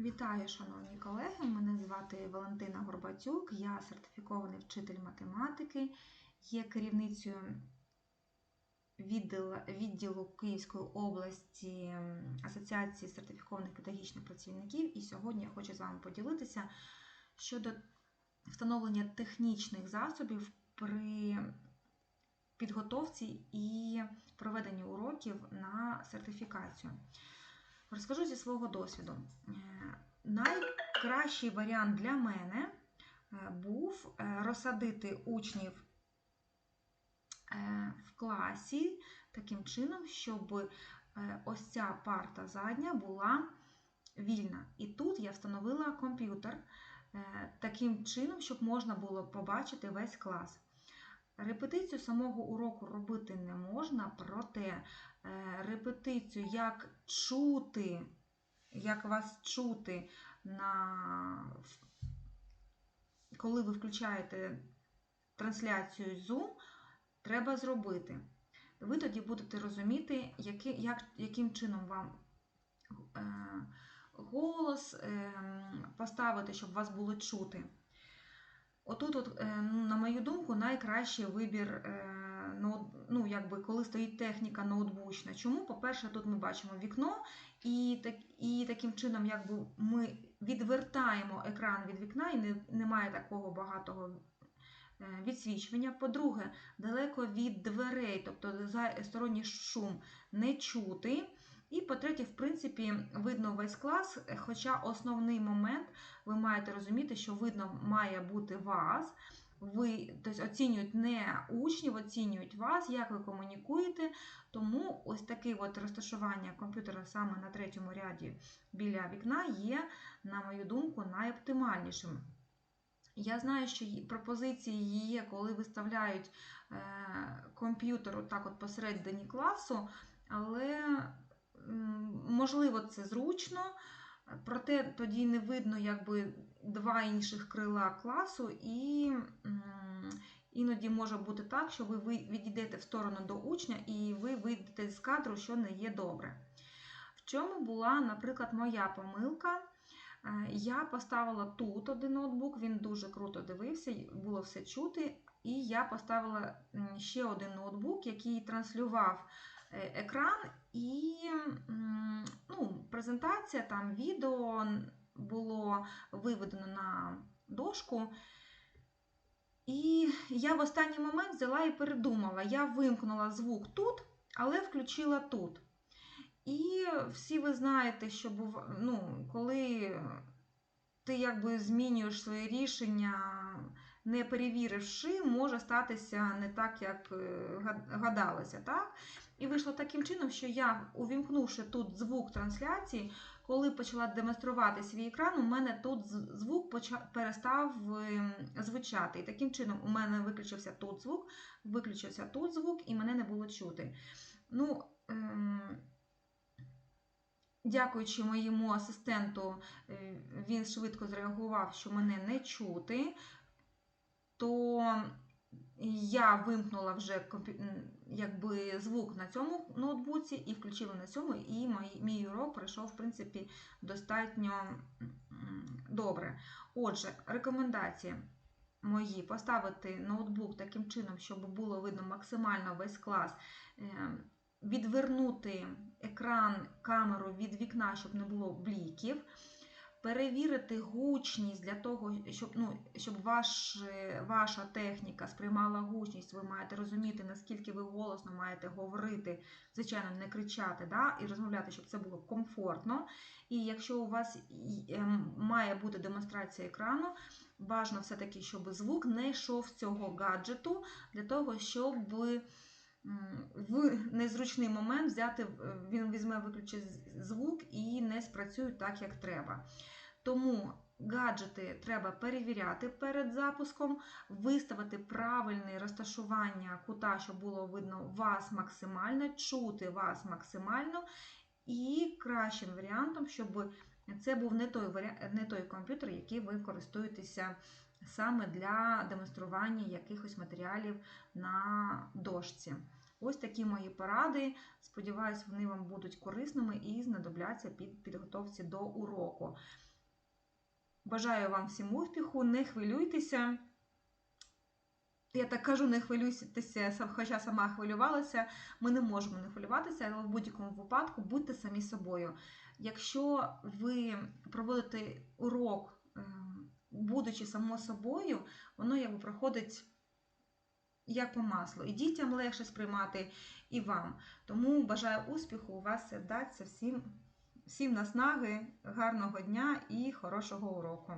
Вітаю, шановні колеги! Мене звати Валентина Горбатюк, я сертифікований вчитель математики, є керівницею відділу, Київської області Асоціації сертифікованих педагогічних працівників. І сьогодні я хочу з вами поділитися щодо встановлення технічних засобів при підготовці і проведенні уроків на сертифікацію. Розкажу зі свого досвіду. Е, Найкращий варіант для мене е, був е, розсадити учнів в класі таким чином, щоб ось ця парта задня була вільна. І тут я встановила комп'ютер таким чином, щоб можна було побачити весь клас. Репетицію самого уроку робити не можна, проте е, репетицію, як чути, як вас чути, на... коли ви включаєте трансляцію Zoom, треба зробити. Ви тоді будете розуміти, які, як, яким чином вам е, голос е, поставити, щоб вас було чути. Отут, от, е, ну, на мою думку, найкращий вибір, е, ну, якби, коли стоїть техніка ноутбучна. Чому? По-перше, тут ми бачимо вікно, і так, і таким чином якби, ми відвертаємо екран від вікна, і не, немає такого багатого е, відсвічування. По-друге, далеко від дверей, тобто сторонній шум не чути. І, по-третє, в принципі, видно весь клас, хоча основний момент ви маєте розуміти, що видно має бути вас. Ви тобто, оцінюють не учнів, оцінюють вас, як ви комунікуєте. Тому ось таке от розташування комп'ютера саме на третьому ряді біля вікна є, на мою думку, найоптимальнішим. Я знаю, що пропозиції є, коли виставляють е, комп'ютер отак от посередині класу, але Можливо, це зручно, проте тоді не видно якби два інших крила класу, і іноді може бути так, що ви відійдете в сторону до учня і ви вийдете з кадру, що не є добре. В чому була, наприклад, моя помилка? Е, я поставила тут один ноутбук, він дуже круто дивився, було все чути. І я поставила ще один ноутбук, який транслював екран, і ну, презентація, там відео було виведено на дошку. І я в останній момент взяла і передумала. Я вимкнула звук тут, але включила тут. І всі ви знаєте, що був, ну, коли ти якби змінюєш своє рішення, не перевіривши, може статися не так, як е, гадалося. Так? І вийшло таким чином, що я, увімкнувши тут звук трансляції, коли почала демонструвати свій екран, у мене тут звук перестав ем, звучати. І таким чином, у мене виключився тут звук, виключився тут звук, і мене не було чути. Ну, ем, Дякуючи моєму асистенту, е, він швидко зреагував, що мене не чути, то я вимкнула вже якби, звук на цьому ноутбуці і включила на цьому, і мій, мій урок пройшов, в принципі, достатньо добре. Отже, рекомендації мої поставити ноутбук таким чином, щоб було видно максимально весь клас. Ем, відвернути екран, камеру від вікна, щоб не було бліків. Перевірити гучність для того, щоб ну, щоб ваш, ваша техніка сприймала гучність, ви маєте розуміти, наскільки ви голосно маєте говорити, звичайно, не кричати да, і розмовляти, щоб це було комфортно. І якщо у вас ем, має бути демонстрація екрану, бажано все-таки, щоб звук не йшов з цього гаджету, для того, щоб в незручний момент взяти, він візьме виключить звук і не спрацює так, як треба. Тому гаджети треба перевіряти перед запуском, виставити правильне розташування кута, щоб було видно вас максимально, чути вас максимально. І кращим варіантом, щоб це був не той не той комп'ютер, який ви користуєтеся саме для демонстрування якихось матеріалів на дошці. Ось такі мої поради. Сподіваюсь, вони вам будуть корисними і знадобляться під підготовці до уроку. Бажаю вам всім успіху, не хвилюйтеся. Я так кажу, не хвилюйтеся, хоча сама хвилювалася. Ми не можемо не хвилюватися, але в будь-якому випадку будьте самі собою. Якщо ви проводите урок, ем, будучи само собою, воно якби проходить як по маслу. І дітям легше сприймати, і вам. Тому бажаю успіху, у вас все вдасться. Всім, всім наснаги, гарного дня і хорошого уроку.